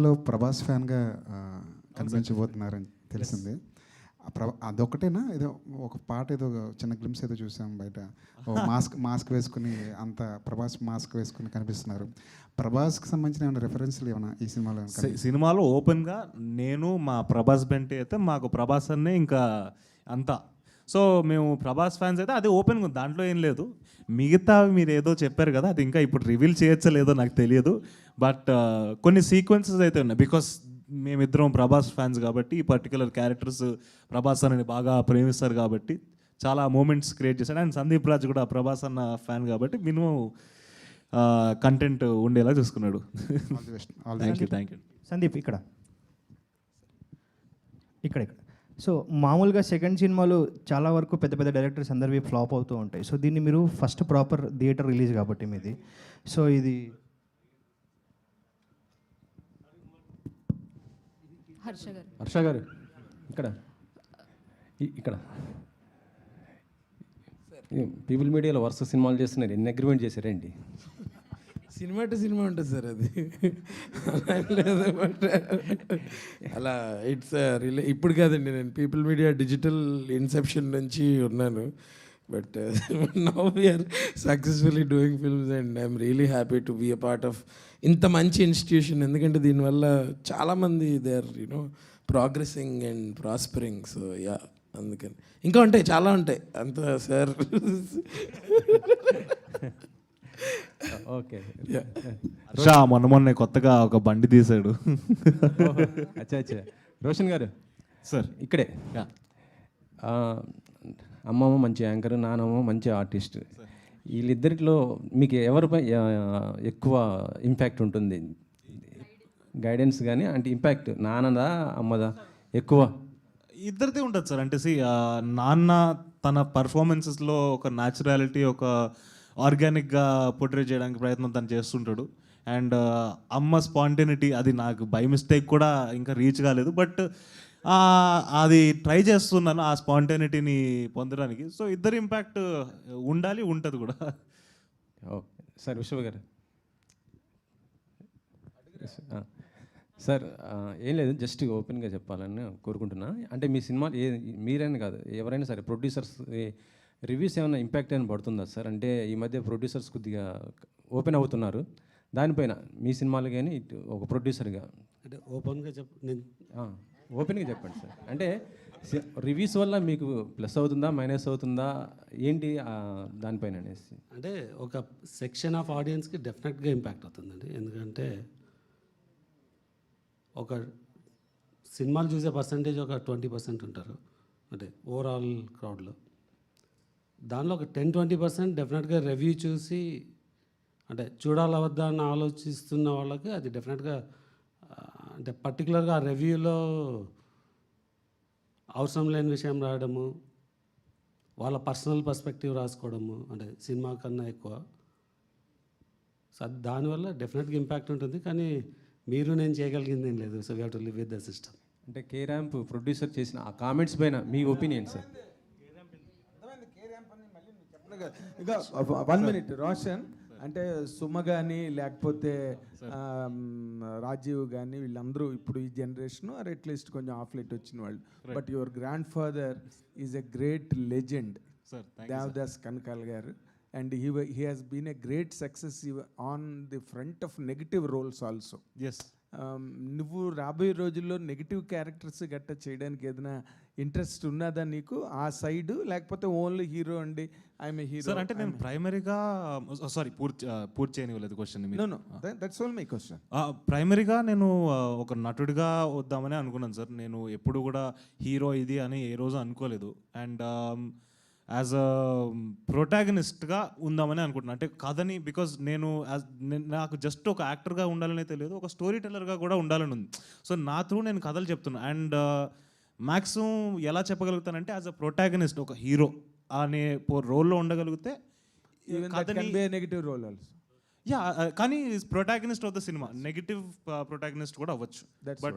సినిమాలో ప్రభాస్ ఫ్యాన్గా కనిపించబోతున్నారని తెలిసింది. ప్రభా అదొకటేనా ఏదో ఒక పాట ఏదో చిన్న గ్లిమ్స్ ఏదో చూసాం బయట. మాస్క్ మాస్క్ వేసుకుని అంత ప్రభాస్ మాస్క్ వేసుకుని కనిపిస్తున్నారు. ప్రభాస్కి సంబంధించిన ఏమైనా రెఫరెన్స్లు ఏమైనా ఈ సినిమాలో? సినిమాలో ఓపెన్గా నేను మా ప్రభాస్ బెంటే అయితే మాకు ప్రభాస్ అన్నే ఇంకా అంతా సో మేము ప్రభాస్ ఫ్యాన్స్ అయితే అది ఓపెన్గా ఉంది. దాంట్లో ఏం లేదు. మిగతా మీరు ఏదో చెప్పారు కదా అది ఇంకా ఇప్పుడు రివీల్ చేయొచ్చో లేదో నాకు తెలియదు. బట్ కొన్ని సీక్వెన్సెస్ అయితే ఉన్నాయి. బికాస్ మేమిద్దరం ప్రభాస్ ఫ్యాన్స్ కాబట్టి ఈ పర్టికులర్ క్యారెక్టర్స్ ప్రభాస్ అని బాగా ప్రేమిస్తారు కాబట్టి చాలా మూమెంట్స్ క్రియేట్ చేశాడు. అండ్ సందీప్ రాజ్ కూడా ప్రభాస్ అన్న ఫ్యాన్ కాబట్టి మినిమం కంటెంట్ ఉండేలా చూసుకున్నాడు. Thank you thank you Sandeep ఇక్కడ. ఇక్కడ ఇక్కడ. సో మామూలుగా సెకండ్ సినిమాలు చాలా వరకు పెద్ద పెద్ద డైరెక్టర్స్ అందరివి ఫ్లాప్ అవుతూ ఉంటాయి. సో దీన్ని మీరు ఫస్ట్ ప్రాపర్ థియేటర్ రిలీజ్ కాబట్టి మీది. సో ఇది హర్ష గారు. హర్ష గారు ఇక్కడ. ఇక్కడ. పీపుల్ మీడియాలో వరుస సినిమాలు చేస్తున్నారు. ఎన్ని అగ్రిమెంట్ చేశారండి సినిమా టు సినిమా ఉంటుంది సార్ అది. అలా అలా ఇట్స్ రిలే ఇప్పుడు కాదండి నేను పీపుల్ మీడియా డిజిటల్ ఇన్సెప్షన్ నుంచి ఉన్నాను. But now we're successfully doing films and I'm really happy to be a part of ఇంత మంచి ఇన్స్టిట్యూషన్ ఎందుకంటే దీనివల్ల చాలామంది they are you know progressing and prospering so yeah అందుకని. ఇంకా ఉంటాయి చాలా ఉంటాయి. అంత సార్ ఓకే. హర్ష మొన్న మొన్న కొత్తగా ఒక బండి తీశాడు అచ్చా అచ్చా. రోషన్ గారు సార్. ఇక్కడే. ఆ, అమ్మమ్మ మంచి యాంకర్ నానమ్మ మంచి ఆర్టిస్ట్. వీళ్ళిద్దరిలో మీకు ఎవరిపై ఎక్కువ ఇంపాక్ట్ ఉంటుంది? గైడెన్స్ కానీ అంటే ఇంపాక్ట్ నాన్నదా అమ్మదా? ఎక్కువ. ఇద్దరిదే ఉంటుంది సార్. అంటే సి నాన్న తన పర్ఫార్మెన్సెస్లో ఒక న్యాచురాలిటీ ఒక ఆర్గానిక్గా పోర్ట్రేట్ చేయడానికి ప్రయత్నం తను చేస్తుంటాడు. అండ్ అమ్మ స్పాంటేనిటీ అది నాకు బై మిస్టేక్ కూడా ఇంకా రీచ్ కాలేదు. బట్ అది ట్రై చేస్తున్నాను ఆ స్పాంటేనిటీని పొందడానికి. సో ఇద్దరు ఇంపాక్ట్ ఉండాలి ఉంటుంది కూడా. ఓకే. సార్ విశ్వ గారు. సార్ ఏం లేదు. జస్ట్ ఓపెన్గా చెప్పాలని కోరుకుంటున్నా. అంటే మీ సినిమా ఏ మీరైనా కాదు ఎవరైనా సరే ప్రొడ్యూసర్స్ రివ్యూస్ ఏమైనా ఇంపాక్ట్ అయినా పడుతుందా సార్? అంటే ఈ మధ్య ప్రొడ్యూసర్స్ కొద్దిగా ఓపెన్ అవుతున్నారు. దానిపైన మీ సినిమాలు కానీ ఇటు ఒక ప్రొడ్యూసర్గా అంటే ఓపెన్గా చెప్ నేను ఓపెన్గా చెప్పండి సార్. అంటే రివ్యూస్ వల్ల మీకు ప్లస్ అవుతుందా మైనస్ అవుతుందా? ఏంటి దానిపైన అనేసి? అంటే ఒక సెక్షన్ ఆఫ్ ఆడియన్స్కి డెఫినెట్గా ఇంపాక్ట్ అవుతుందండి. ఎందుకంటే ఒక సినిమాలు చూసే పర్సంటేజ్ ఒక ట్వంటీ పర్సెంట్ ఉంటారు. అంటే ఓవరాల్ క్రౌడ్లో. దానిలో ఒక టెన్ ట్వంటీ పర్సెంట్ డెఫినెట్గా రివ్యూ చూసి అంటే చూడాలా వద్దా అని ఆలోచిస్తున్న వాళ్ళకి అది డెఫినెట్గా అంటే పర్టికులర్గా ఆ రివ్యూలో అవసరం లేని విషయం రాయడము వాళ్ళ పర్సనల్ పర్స్పెక్టివ్ రాసుకోవడము అంటే సినిమా కన్నా ఎక్కువ. సో అది దానివల్ల డెఫినెట్గా ఇంపాక్ట్ ఉంటుంది. కానీ మీరు నేను చేయగలిగింది ఏం లేదు. So we to live with the system అంటే కే ర్యాంప్ ప్రొడ్యూసర్ చేసిన ఆ కామెంట్స్ పైన మీ ఒపీనియన్ సార్ ఇంకా వన్ మినిట్ రోషన్ అంటే సుమ కానీ లేకపోతే రాజీవ్ కానీ వీళ్ళందరూ ఇప్పుడు ఈ జనరేషన్ ఆర్ అట్లీస్ట్ కొంచెం ఆఫ్ లైట్ వచ్చిన వాళ్ళు. But your grandfather is a great legend Devadas Kanakala గారు. And he he has been a great success on the front of negative roles also yes నువ్వు రాబోయే రోజుల్లో నెగిటివ్ క్యారెక్టర్స్ గట్ట చేయడానికి ఏదైనా ఇంట్రెస్ట్ ఉన్నదా నీకు? ఆ సైడ్ లేకపోతే ఓన్లీ హీరో అండి ఐఎమ్ హీరో సార్ అంటే నేను ప్రైమరీగా సారీ పూర్తి పూర్తి చేయనివ్వలేదు question that's all my question ప్రైమరీగా నేను ఒక నటుడిగా వద్దామని అనుకున్నాను సార్ నేను ఎప్పుడు కూడా హీరో ఇది అని ఏ రోజు అనుకోలేదు. అండ్ యాజ్ అ ప్రొటాగనిస్ట్గా ఉందామని అనుకుంటున్నాను అంటే కథని బికాజ్ నేను నేను- నాకు జస్ట్ ఒక యాక్టర్గా ఉండాలనే తెలియదు ఒక స్టోరీ టెల్లర్గా కూడా ఉండాలని ఉంది. సో నా త్రూ నేను కథలు చెప్తున్నాను అండ్ మ్యాక్సిమం ఎలా చెప్పగలుగుతానంటే యాజ్ అ ప్రొటాగనిస్ట్ ఒక హీరో అనే రోల్లో ఉండగలిగితే నెగిటివ్ రోల్ యా కానీ protagonist of the cinema negative protagonist కూడా అవ్వచ్చు. బట్